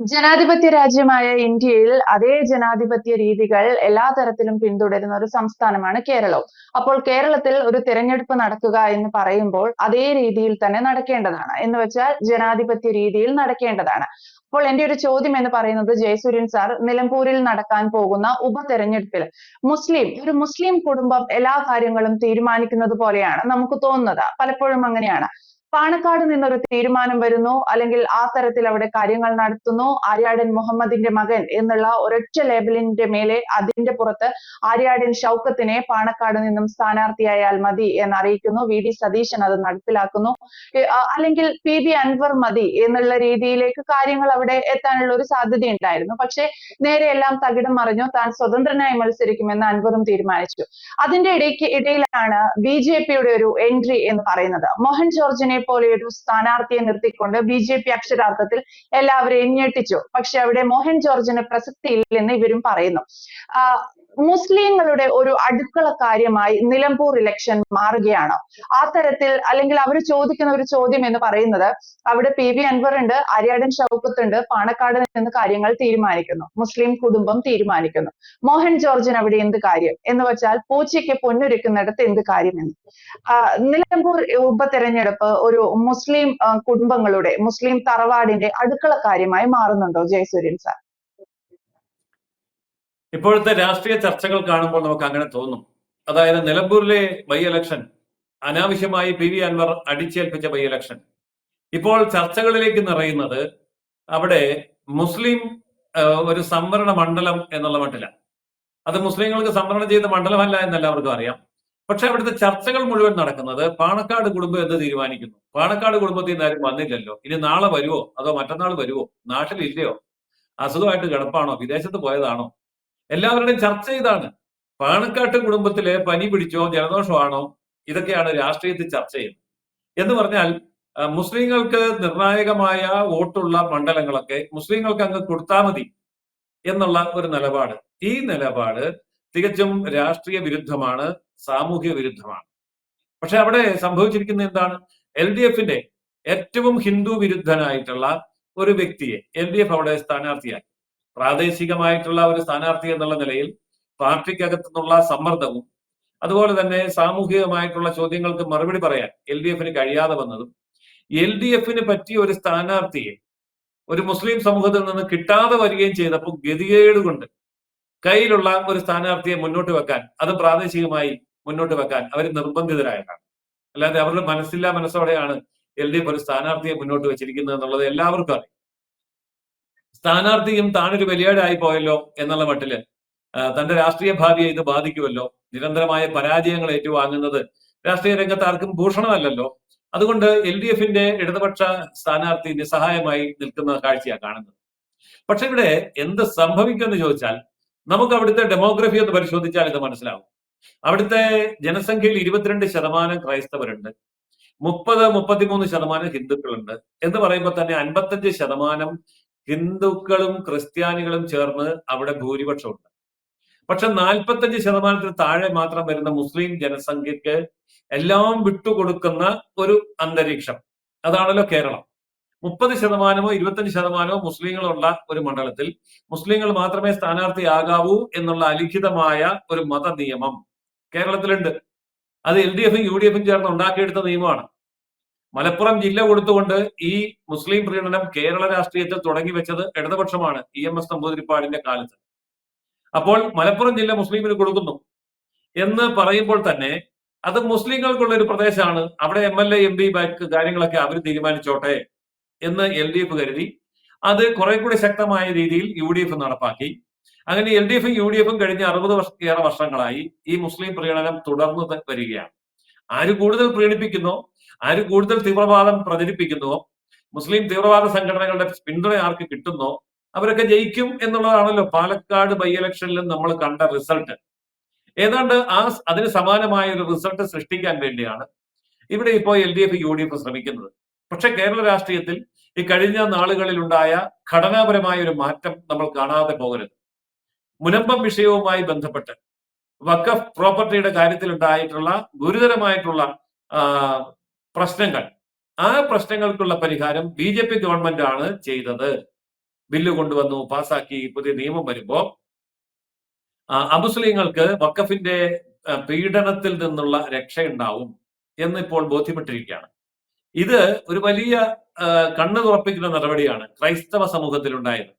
ജനാധിപത്യ രാജ്യമായ ഇന്ത്യയിൽ അതേ ജനാധിപത്യ രീതികൾ എല്ലാ തരത്തിലും പിന്തുടരുന്ന ഒരു സംസ്ഥാനമാണ് കേരളം അപ്പോൾ കേരളത്തിൽ ഒരു തിരഞ്ഞെടുപ്പ് നടക്കുക എന്ന് പറയുമ്പോൾ അതേ രീതിയിൽ തന്നെ നടക്കേണ്ടതാണ്. എന്ന് വെച്ചാൽ ജനാധിപത്യ രീതിയിൽ നടക്കേണ്ടതാണ്. അപ്പോൾ എന്റെ ഒരു ചോദ്യം എന്ന് പറയുന്നത് ജയസൂര്യൻ സാർ നിലമ്പൂരിൽ നടക്കാൻ പോകുന്ന ഉപതെരഞ്ഞെടുപ്പിൽ മുസ്ലിം ഒരു മുസ്ലിം കുടുംബം എല്ലാ കാര്യങ്ങളും തീരുമാനിക്കുന്നത് പോലെയാണ് നമുക്ക് തോന്നുന്നത്. പലപ്പോഴും അങ്ങനെയാണ്. പാണക്കാട് നിന്നൊരു തീരുമാനം വരുന്നു. അല്ലെങ്കിൽ ആ തരത്തിൽ അവിടെ കാര്യങ്ങൾ നടത്തുന്നു. ആര്യാടൻ മുഹമ്മദിന്റെ മകൻ എന്നുള്ള ഒരൊറ്റ ലേബലിന്റെ മേലെ അതിന്റെ പുറത്ത് ആര്യാടൻ ഷൗക്കത്തിനെ പാണക്കാട് നിന്നും സ്ഥാനാർത്ഥിയായാൽ മതി എന്ന് അറിയിക്കുന്നു വി ഡി സതീശൻ അത് നടപ്പിലാക്കുന്നു. അല്ലെങ്കിൽ പി ബി അൻവർ മതി എന്നുള്ള രീതിയിലേക്ക് കാര്യങ്ങൾ അവിടെ എത്താനുള്ള ഒരു സാധ്യത ഉണ്ടായിരുന്നു പക്ഷേ നേരെ എല്ലാം തകിടം മറിഞ്ഞു. താൻ സ്വതന്ത്രനായി മത്സരിക്കുമെന്ന് അൻവറും തീരുമാനിച്ചു. അതിന്റെ ഇടയ്ക്ക് ഇടയിലാണ് ബി ജെ പിയുടെ ഒരു എൻട്രി എന്ന് പറയുന്നത്. മോഹൻ ജോർജിനെ പോലെ ഒരു സ്ഥാനാർത്ഥിയെ നിർത്തിക്കൊണ്ട് ബി ജെ പി അക്ഷരാർത്ഥത്തിൽ എല്ലാവരെയും ഞെട്ടിച്ചു. പക്ഷെ അവിടെ മോഹൻ ജോർജിന് പ്രസക്തിയില്ലെന്ന് ഇവരും പറയുന്നു. മുസ്ലിങ്ങളുടെ ഒരു അടുക്കള കാര്യമായി നിലമ്പൂർ ഇലക്ഷൻ മാറുകയാണ്. ആ തരത്തിൽ അല്ലെങ്കിൽ അവർ ചോദിക്കുന്ന ഒരു ചോദ്യം എന്ന് പറയുന്നത് അവിടെ പി വി അൻവർ ഉണ്ട് അരിയാടൻ ഷൗക്കത്ത് ഉണ്ട് പാണക്കാട് നിന്ന് കാര്യങ്ങൾ തീരുമാനിക്കുന്നു മുസ്ലിം കുടുംബം തീരുമാനിക്കുന്നു. മോഹൻ ജോർജിന് അവിടെ എന്ത് കാര്യം? എന്ന് വെച്ചാൽ പൂച്ചയ്ക്ക് പൊന്നൊരുക്കുന്നിടത്ത് എന്ത് കാര്യം എന്ന് നിലമ്പൂർ ഉപതെരഞ്ഞെടുപ്പ് ഒരു മുസ്ലിം കുടുംബങ്ങളുടെ മുസ്ലിം തറവാടിന്റെ അടുക്കള കാര്യമായി മാറുന്നുണ്ടോ ജയസൂര്യൻ സാർ? ഇപ്പോഴത്തെ രാഷ്ട്രീയ ചർച്ചകൾ കാണുമ്പോൾ നമുക്ക് അങ്ങനെ തോന്നും. അതായത് നിലമ്പൂരിലെ ബൈ ഇലക്ഷൻ അനാവശ്യമായി പി. വി. അൻവർ അടിച്ചേൽപ്പിച്ച ബൈ ഇലക്ഷൻ ഇപ്പോൾ ചർച്ചകളിലേക്ക് നിറയുന്നത് അവിടെ മുസ്ലിം ഒരു സംവരണ മണ്ഡലം എന്നുള്ള മട്ടിലാണ്. അത് മുസ്ലിങ്ങൾക്ക് സംവരണം ചെയ്ത മണ്ഡലമല്ല എന്ന് എല്ലാവർക്കും അറിയാം. പക്ഷെ അവിടുത്തെ ചർച്ചകൾ മുഴുവൻ നടക്കുന്നത് പാണക്കാട് കുടുംബം എന്ന് തീരുമാനിക്കുന്നു. പാണക്കാട് കുടുംബത്തിൽ നിന്ന് ആരും വന്നില്ലല്ലോ. ഇനി നാളെ വരുവോ? അതോ മറ്റന്നാൾ വരുവോ? നാട്ടിലില്ലയോ? അസുഖമായിട്ട് കിടപ്പാണോ? വിദേശത്ത് പോയതാണോ? എല്ലാവരുടെയും ചർച്ച ഇതാണ്. പാണക്കാട്ട് കുടുംബത്തിലെ പനി പിടിച്ചോ ജലദോഷമാണോ? ഇതൊക്കെയാണ് രാഷ്ട്രീയത്തിൽ ചർച്ച ചെയ്യുന്നത്. എന്ന് പറഞ്ഞാൽ മുസ്ലിങ്ങൾക്ക് നിർണായകമായ വോട്ടുള്ള മണ്ഡലങ്ങളൊക്കെ മുസ്ലിങ്ങൾക്ക് അങ്ങ് കൊടുത്താൽ മതി എന്നുള്ള ഒരു നിലപാട്. ഈ നിലപാട് തികച്ചും രാഷ്ട്രീയ വിരുദ്ധമാണ്. സാമൂഹിക വിരുദ്ധമാണ്. പക്ഷെ അവിടെ സംഭവിച്ചിരിക്കുന്ന എന്താണ്? എൽ ഡി എഫിന്റെ ഏറ്റവും ഹിന്ദു വിരുദ്ധനായിട്ടുള്ള ഒരു വ്യക്തിയെ എൽ ഡി എഫ് അവിടെ സ്ഥാനാർത്ഥിയാക്കി. പ്രാദേശികമായിട്ടുള്ള ഒരു സ്ഥാനാർത്ഥി എന്നുള്ള നിലയിൽ പാർട്ടിക്കകത്തു നിന്നുള്ള സമ്മർദ്ദവും അതുപോലെ തന്നെ സാമൂഹികമായിട്ടുള്ള ചോദ്യങ്ങൾക്ക് മറുപടി പറയാൻ എൽ ഡി എഫിന് കഴിയാതെ വന്നതും എൽ ഡി എഫിന് പറ്റിയ ഒരു സ്ഥാനാർത്ഥിയെ ഒരു മുസ്ലിം സമൂഹത്തിൽ നിന്ന് കിട്ടാതെ വരികയും ചെയ്തപ്പോൾ ഗതികേട് കൊണ്ട് കയ്യിലുള്ള ഒരു സ്ഥാനാർത്ഥിയെ മുന്നോട്ട് വെക്കാൻ അത് പ്രാദേശികമായി മുന്നോട്ട് വെക്കാൻ അവർ നിർബന്ധിതരായതാണ് അല്ലാതെ അവരുടെ മനസ്സില്ലാ മനസ്സോടെയാണ് എൽ ഡി എഫ് ഒരു സ്ഥാനാർത്ഥിയെ മുന്നോട്ട് വെച്ചിരിക്കുന്നത് എന്നുള്ളത് എല്ലാവർക്കും അറിയാം. സ്ഥാനാർത്ഥിയും താനൊരു വലിയാടായി പോയല്ലോ എന്നുള്ള മട്ടിൽ തന്റെ രാഷ്ട്രീയ ഭാവിയെ ഇത് ബാധിക്കുമല്ലോ. നിരന്തരമായ പരാജയങ്ങൾ ഏറ്റുവാങ്ങുന്നത് രാഷ്ട്രീയ രംഗത്ത് ആർക്കും ഭൂഷണമല്ലല്ലോ. അതുകൊണ്ട് എൽ ഡി എഫിന്റെ ഇടതുപക്ഷ സ്ഥാനാർത്ഥി നിസ്സഹായമായി നിൽക്കുന്ന കാഴ്ചയാണ് കാണുന്നത്. പക്ഷെ ഇവിടെ എന്ത് സംഭവിക്കുമെന്ന് ചോദിച്ചാൽ നമുക്ക് അവിടുത്തെ ഡെമോഗ്രഫി ഒന്ന് പരിശോധിച്ചാൽ ഇത് മനസ്സിലാവും. അവിടുത്തെ ജനസംഖ്യയിൽ ഇരുപത്തിരണ്ട് ശതമാനം ക്രൈസ്തവരുണ്ട്. മുപ്പത് മുപ്പത്തിമൂന്ന് ശതമാനം ഹിന്ദുക്കളുണ്ട്. എന്ന് പറയുമ്പോൾ തന്നെ അൻപത്തഞ്ച് ശതമാനം ഹിന്ദുക്കളും ക്രിസ്ത്യാനികളും ചേർന്ന് അവിടെ ഭൂരിപക്ഷമുണ്ട്. പക്ഷെ നാൽപ്പത്തഞ്ച് ശതമാനത്തിന് താഴെ മാത്രം വരുന്ന മുസ്ലിം ജനസംഖ്യക്ക് എല്ലാം വിട്ടുകൊടുക്കുന്ന ഒരു അന്തരീക്ഷം. അതാണല്ലോ കേരളം. മുപ്പത് ശതമാനമോ ഇരുപത്തഞ്ച് ശതമാനമോ മുസ്ലിങ്ങളുള്ള ഒരു മണ്ഡലത്തിൽ മുസ്ലിങ്ങൾ മാത്രമേ സ്ഥാനാർത്ഥിയാകാവൂ എന്നുള്ള അലിഖിതമായ ഒരു മത നിയമം കേരളത്തിലുണ്ട്. അത് എൽ ഡി എഫും യു ഡി എഫും ചേർന്ന് ഉണ്ടാക്കിയെടുത്ത നിയമമാണ്. മലപ്പുറം ജില്ല കൊടുത്തുകൊണ്ട് ഈ മുസ്ലിം പ്രീണനം കേരള രാഷ്ട്രീയത്തിൽ തുടങ്ങി വെച്ചത് ഇടതുപക്ഷമാണ് ഇ എം എസ് നമ്പൂതിരിപ്പാടിന്റെ കാലത്ത്. അപ്പോൾ മലപ്പുറം ജില്ല മുസ്ലിമിന് കൊടുക്കുന്നു എന്ന് പറയുമ്പോൾ തന്നെ അത് മുസ്ലിങ്ങൾക്കുള്ള ഒരു പ്രദേശമാണ്. അവിടെ M L A M P back കാര്യങ്ങളൊക്കെ അവർ തീരുമാനിച്ചോട്ടെ. എന്ന് എൽ ഡി എഫ് കരുതി. അത് കുറെ കൂടി ശക്തമായ രീതിയിൽ യു ഡി എഫ് നടപ്പാക്കി. അങ്ങനെ എൽ ഡി എഫും യു ഡി എഫും കഴിഞ്ഞ അറുപത് ഏറെ വർഷങ്ങളായി ഈ മുസ്ലിം പ്രീണനം തുടർന്നു വരികയാണ്. ആര് കൂടുതൽ പ്രീണിപ്പിക്കുന്നോ ആര് കൂടുതൽ തീവ്രവാദം പ്രചരിപ്പിക്കുന്നുവോ? മുസ്ലിം തീവ്രവാദ സംഘടനകളുടെ പിന്തുണ ആർക്ക് കിട്ടുന്നോ? അവരൊക്കെ ജയിക്കും എന്നുള്ളതാണല്ലോ പാലക്കാട് ബൈ ഇലക്ഷനിലും നമ്മൾ കണ്ട റിസൾട്ട് ഏതാണ്ട് ആ അതിന് സമാനമായ ഒരു റിസൾട്ട് സൃഷ്ടിക്കാൻ വേണ്ടിയാണ് ഇവിടെ ഇപ്പോൾ L D F U D F ശ്രമിക്കുന്നത്. പക്ഷെ കേരള രാഷ്ട്രീയത്തിൽ ഈ കഴിഞ്ഞ നാളുകളിൽ ഉണ്ടായ ഘടനാപരമായ ഒരു മാറ്റം നമ്മൾ കാണാതെ പോകരുത്. മുനമ്പം വിഷയവുമായി ബന്ധപ്പെട്ട് വക്കഫ് പ്രോപ്പർട്ടിയുടെ കാര്യത്തിൽ ഉണ്ടായിട്ടുള്ള ഗുരുതരമായിട്ടുള്ള പ്രശ്നങ്ങൾ. ആ പ്രശ്നങ്ങൾക്കുള്ള പരിഹാരം ബി ജെ പി ഗവൺമെന്റ് ആണ് ചെയ്തത്. ബില്ല് കൊണ്ടുവന്നു പാസാക്കി പുതിയ നിയമം വരുമ്പോ. അമുസ്ലിങ്ങൾക്ക് വക്കഫിന്റെ പീഡനത്തിൽ നിന്നുള്ള രക്ഷയുണ്ടാവും എന്ന് ഇപ്പോൾ ബോധ്യപ്പെട്ടിരിക്കുകയാണ്. ഇത് ഒരു വലിയ കണ്ണു തുറപ്പിക്കുന്ന നടപടിയാണ് ക്രൈസ്തവ സമൂഹത്തിൽ ഉണ്ടായത്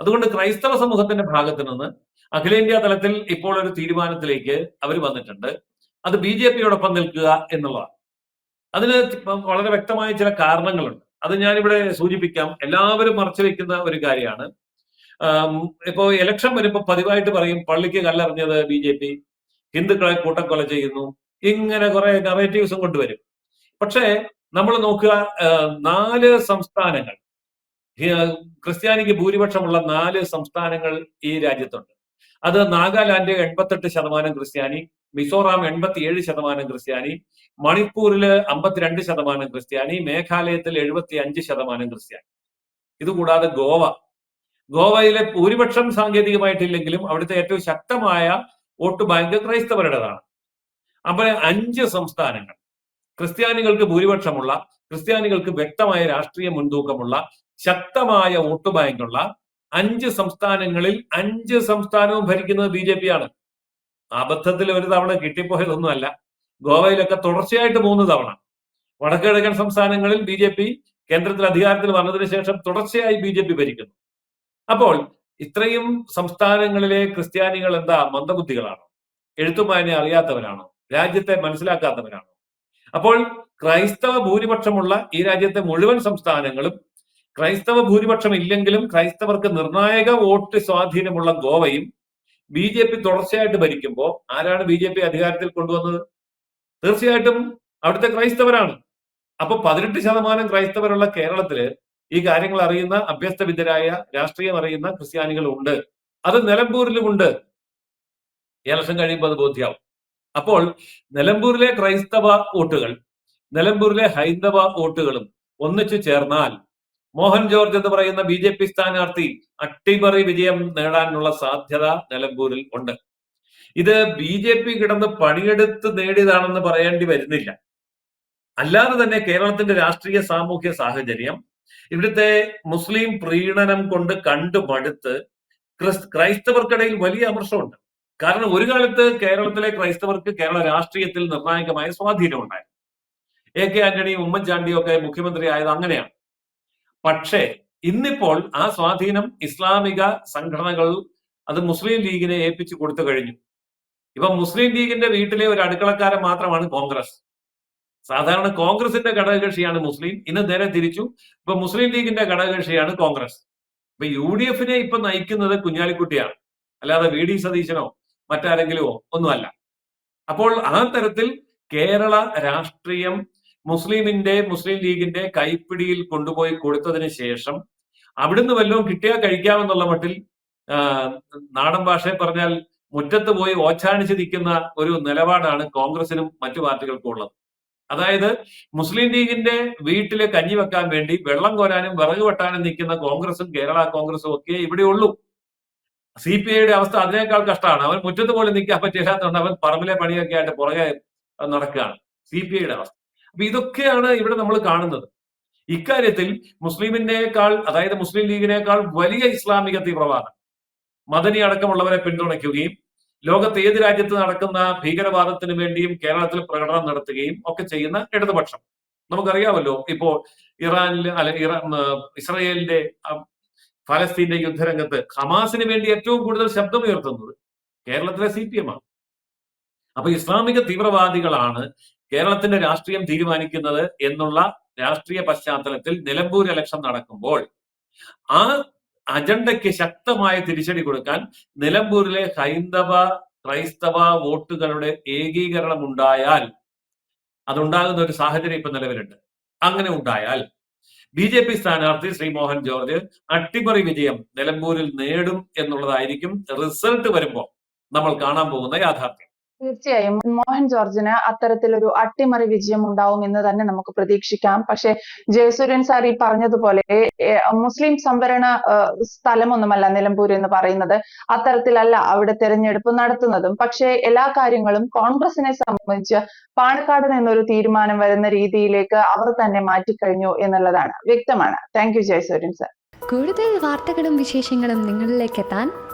അതുകൊണ്ട് ക്രൈസ്തവ സമൂഹത്തിന്റെ ഭാഗത്ത് നിന്ന് അഖിലേന്ത്യാ തലത്തിൽ ഇപ്പോൾ ഒരു തീരുമാനത്തിലേക്ക് അവർ വന്നിട്ടുണ്ട്. അത് ബി ജെ പിയോടൊപ്പം നിൽക്കുക എന്നുള്ളതാണ്. അതിന് വളരെ വ്യക്തമായ ചില കാരണങ്ങളുണ്ട്. അത് ഞാനിവിടെ സൂചിപ്പിക്കാം. എല്ലാവരും മറച്ചു വെക്കുന്ന ഒരു കാര്യമാണ്. ഇപ്പോൾ ഇപ്പോ ഇലക്ഷൻ വരുമ്പോൾ പതിവായിട്ട് പറയും പള്ളിക്ക് കല്ലെറിഞ്ഞത് ബി ജെ പി. ഹിന്ദുക്കളെ കൂട്ടക്കൊല ചെയ്യുന്നു. ഇങ്ങനെ കുറെ നറേറ്റീവ്സും കൊണ്ടുവരും. പക്ഷേ നമ്മൾ നോക്കുക നാല് സംസ്ഥാനങ്ങൾ. ക്രിസ്ത്യാനിക്ക് ഭൂരിപക്ഷമുള്ള നാല് സംസ്ഥാനങ്ങൾ ഈ രാജ്യത്തുണ്ട്. അത് നാഗാലാൻഡ് എൺപത്തെട്ട് ശതമാനം ക്രിസ്ത്യാനി മിസോറാം എൺപത്തിയേഴ് ശതമാനം ക്രിസ്ത്യാനി മണിപ്പൂരിൽ അമ്പത്തിരണ്ട് ശതമാനം ക്രിസ്ത്യാനി മേഘാലയത്തിൽ എഴുപത്തി അഞ്ച് ശതമാനം ക്രിസ്ത്യാനി. ഇതുകൂടാതെ ഗോവ. ഗോവയിലെ ഭൂരിപക്ഷം സാങ്കേതികമായിട്ടില്ലെങ്കിലും അവിടുത്തെ ഏറ്റവും ശക്തമായ വോട്ട് ബാങ്ക് ക്രൈസ്തവരുടേതാണ്. അപ്പോൾ അഞ്ച് സംസ്ഥാനങ്ങൾ. ക്രിസ്ത്യാനികൾക്ക് ഭൂരിപക്ഷമുള്ള ക്രിസ്ത്യാനികൾക്ക് വ്യക്തമായ രാഷ്ട്രീയ മുൻതൂക്കമുള്ള ശക്തമായ വോട്ട് ബാങ്കുള്ള അഞ്ച് സംസ്ഥാനങ്ങളിൽ അഞ്ച് സംസ്ഥാനവും ഭരിക്കുന്നത് ബി ജെ പി ആണ് അബദ്ധത്തിൽ ഒരു തവണ കിട്ടിപ്പോയതൊന്നുമല്ല. ഗോവയിലൊക്കെ തുടർച്ചയായിട്ട് മൂന്ന് തവണ. വടക്കുകിഴക്കൻ സംസ്ഥാനങ്ങളിൽ ബി ജെ പി കേന്ദ്രത്തിൽ അധികാരത്തിൽ വന്നതിന് ശേഷം തുടർച്ചയായി ബി ജെ പി ഭരിക്കുന്നു. അപ്പോൾ ഇത്രയും സംസ്ഥാനങ്ങളിലെ ക്രിസ്ത്യാനികൾ എന്താ മന്ദബുദ്ധികളാണോ? എഴുത്തുമായനെ അറിയാത്തവരാണോ? രാജ്യത്തെ മനസ്സിലാക്കാത്തവരാണോ? അപ്പോൾ ക്രൈസ്തവ ഭൂരിപക്ഷമുള്ള ഈ രാജ്യത്തെ മുഴുവൻ സംസ്ഥാനങ്ങളും ക്രൈസ്തവ ഭൂരിപക്ഷം ഇല്ലെങ്കിലും ക്രൈസ്തവർക്ക് നിർണായക വോട്ട് സ്വാധീനമുള്ള ഗോവയും ബി ജെ പി തുടർച്ചയായിട്ട് ഭരിക്കുമ്പോൾ ആരാണ് ബി ജെ പി അധികാരത്തിൽ കൊണ്ടുവന്നത്? തീർച്ചയായിട്ടും അവിടുത്തെ ക്രൈസ്തവരാണ്. അപ്പൊ പതിനെട്ട് ശതമാനം ക്രൈസ്തവരുള്ള കേരളത്തിൽ ഈ കാര്യങ്ങൾ അറിയുന്ന അഭ്യസ്തവിദ്യരായ രാഷ്ട്രീയം അറിയുന്ന ക്രിസ്ത്യാനികൾ ഉണ്ട് അത് നിലമ്പൂരിലും ഉണ്ട്. ഇലക്ഷൻ കഴിയുമ്പോൾ അത് ബോധ്യാവും. അപ്പോൾ നിലമ്പൂരിലെ ക്രൈസ്തവ വോട്ടുകൾ നിലമ്പൂരിലെ ഹൈന്ദവ വോട്ടുകളും ഒന്നിച്ചു ചേർന്നാൽ മോഹൻ ജോർജ് എന്ന് പറയുന്ന ബി ജെ പി സ്ഥാനാർത്ഥി അട്ടിമറി വിജയം നേടാനുള്ള സാധ്യത നിലമ്പൂരിൽ ഉണ്ട്. ഇത് ബി ജെ പി കിടന്ന് പണിയെടുത്ത് നേടിയതാണെന്ന് പറയേണ്ടി വരുന്നില്ല. അല്ലാതെ തന്നെ കേരളത്തിന്റെ രാഷ്ട്രീയ സാമൂഹ്യ സാഹചര്യം ഇവിടുത്തെ മുസ്ലിം പ്രീണനം കൊണ്ട് കണ്ടു മടുത്ത് ക്രിസ് ക്രൈസ്തവർക്കിടയിൽ വലിയ അമർഷമുണ്ട്. കാരണം ഒരു കാലത്ത് കേരളത്തിലെ ക്രൈസ്തവർക്ക് കേരള രാഷ്ട്രീയത്തിൽ നിർണായകമായ സ്വാധീനം ഉണ്ടായിരുന്നു എ കെ ആന്റണിയും ഉമ്മൻചാണ്ടിയും ഒക്കെ മുഖ്യമന്ത്രി ആയത് അങ്ങനെയാണ്. പക്ഷേ ഇന്നിപ്പോൾ ആ സ്വാധീനം ഇസ്ലാമിക സംഘടനകൾ അത് മുസ്ലിം ലീഗിനെ ഏൽപ്പിച്ചു കൊടുത്തു കഴിഞ്ഞു. ഇപ്പൊ മുസ്ലിം ലീഗിന്റെ വീട്ടിലെ ഒരു അടുക്കളക്കാരൻ മാത്രമാണ് കോൺഗ്രസ്. സാധാരണ കോൺഗ്രസിന്റെ ഘടകകക്ഷിയാണ് മുസ്ലിം. ഇന്ന് നേരെ തിരിച്ചു. ഇപ്പൊ മുസ്ലിം ലീഗിന്റെ ഘടകകക്ഷിയാണ് കോൺഗ്രസ്. ഇപ്പൊ യു ഡി എഫിനെ ഇപ്പൊ നയിക്കുന്നത് കുഞ്ഞാലിക്കുട്ടിയാണ്. അല്ലാതെ വി ഡി സതീശനോ? മറ്റാരെങ്കിലുമോ? ഒന്നുമല്ല. അപ്പോൾ ആ തരത്തിൽ കേരള രാഷ്ട്രീയം മുസ്ലിമിന്റെ മുസ്ലിം ലീഗിന്റെ കൈപ്പിടിയിൽ കൊണ്ടുപോയി കൊടുത്തതിന് ശേഷം അവിടുന്ന് വല്ലതും കിട്ടിയാൽ കഴിക്കാമെന്നുള്ള മട്ടിൽ നാടൻ ഭാഷയെ പറഞ്ഞാൽ മുറ്റത്ത് പോയി ഓച്ചാണിച്ച് നിൽക്കുന്ന ഒരു നിലപാടാണ് കോൺഗ്രസിനും മറ്റു പാർട്ടികൾക്കും ഉള്ളത്. അതായത് മുസ്ലിം ലീഗിന്റെ വീട്ടിലെ കഞ്ഞി വെക്കാൻ വേണ്ടി വെള്ളം കോരാനും വിറക് വെട്ടാനും നിൽക്കുന്ന കോൺഗ്രസും കേരള കോൺഗ്രസും ഒക്കെ ഇവിടെ ഉള്ളൂ സി പി ഐയുടെ അവസ്ഥ അതിനേക്കാൾ കഷ്ടമാണ്. അവൻ മുറ്റത്ത് പോലും നിൽക്കാൻ പറ്റില്ലാത്തതുകൊണ്ട് അവൻ പറമ്പിലെ പണിയൊക്കെ ആയിട്ട് പുറകെ നടക്കുകയാണ്. സി പി ഐയുടെ അവസ്ഥ. അപ്പൊ ഇതൊക്കെയാണ് ഇവിടെ നമ്മൾ കാണുന്നത്. ഇക്കാര്യത്തിൽ മുസ്ലിമിനേക്കാൾ അതായത് മുസ്ലിം ലീഗിനേക്കാൾ വലിയ ഇസ്ലാമിക തീവ്രവാദം. മദനി അടക്കമുള്ളവരെ പിന്തുണയ്ക്കുകയും ലോകത്ത് ഏത് രാജ്യത്ത് നടക്കുന്ന ഭീകരവാദത്തിന് വേണ്ടിയും കേരളത്തിൽ പ്രകടനം നടത്തുകയും ഒക്കെ ചെയ്യുന്ന ഇടതുപക്ഷം. നമുക്കറിയാമല്ലോ ഇപ്പോൾ ഇറാനിൽ അല്ല ഇറാൻ ഇസ്രയേലിന്റെ ഫലസ്തീന്റെ യുദ്ധരംഗത്ത് ഹമാസിന് വേണ്ടി ഏറ്റവും കൂടുതൽ ശബ്ദമുയർത്തുന്നത് കേരളത്തിലെ സി പി എം ആണ്. അപ്പൊ ഇസ്ലാമിക തീവ്രവാദികളാണ് കേരളത്തിന്റെ രാഷ്ട്രീയം തീരുമാനിക്കുന്നത് എന്നുള്ള രാഷ്ട്രീയ പശ്ചാത്തലത്തിൽ നിലമ്പൂർ ഇലക്ഷൻ നടക്കുമ്പോൾ ആ അജണ്ടയ്ക്ക് ശക്തമായ തിരിച്ചടി കൊടുക്കാൻ നിലമ്പൂരിലെ ഹൈന്ദവ ക്രൈസ്തവ വോട്ടുകളുടെ ഏകീകരണം ഉണ്ടായാൽ അതുണ്ടാകുന്ന ഒരു സാഹചര്യം ഇപ്പൊ നിലവിലുണ്ട്. അങ്ങനെ ഉണ്ടായാൽ ബി ജെ പി സ്ഥാനാർത്ഥി ശ്രീ മോഹൻ ജോർജ് അട്ടിമറി വിജയം നിലമ്പൂരിൽ നേടും എന്നുള്ളതായിരിക്കും റിസൾട്ട് വരുമ്പോൾ നമ്മൾ കാണാൻ പോകുന്ന യാഥാർത്ഥ്യം. തീർച്ചയായും. മോഹൻ ജോർജിന് അത്തരത്തിലൊരു അട്ടിമറി വിജയം ഉണ്ടാവും എന്ന് തന്നെ നമുക്ക് പ്രതീക്ഷിക്കാം. പക്ഷെ ജയസൂര്യൻ സാർ ഈ പറഞ്ഞതുപോലെ മുസ്ലിം സംവരണ സ്ഥലം സ്ഥലമൊന്നുമല്ല നിലമ്പൂർ എന്ന് പറയുന്നത്. അത്തരത്തിലല്ല അവിടെ തെരഞ്ഞെടുപ്പ് നടത്തുന്നതും. പക്ഷേ എല്ലാ കാര്യങ്ങളും കോൺഗ്രസിനെ സംബന്ധിച്ച് പാണക്കാട് നിന്നൊരു തീരുമാനം വരുന്ന രീതിയിലേക്ക് അവർ തന്നെ മാറ്റിക്കഴിഞ്ഞു എന്നുള്ളതാണ് വ്യക്തമാണ്. Thank you Jayasuryan sir. കൂടുതൽ വാർത്തകളും വിശേഷങ്ങളും നിങ്ങളിലേക്ക് എത്താൻ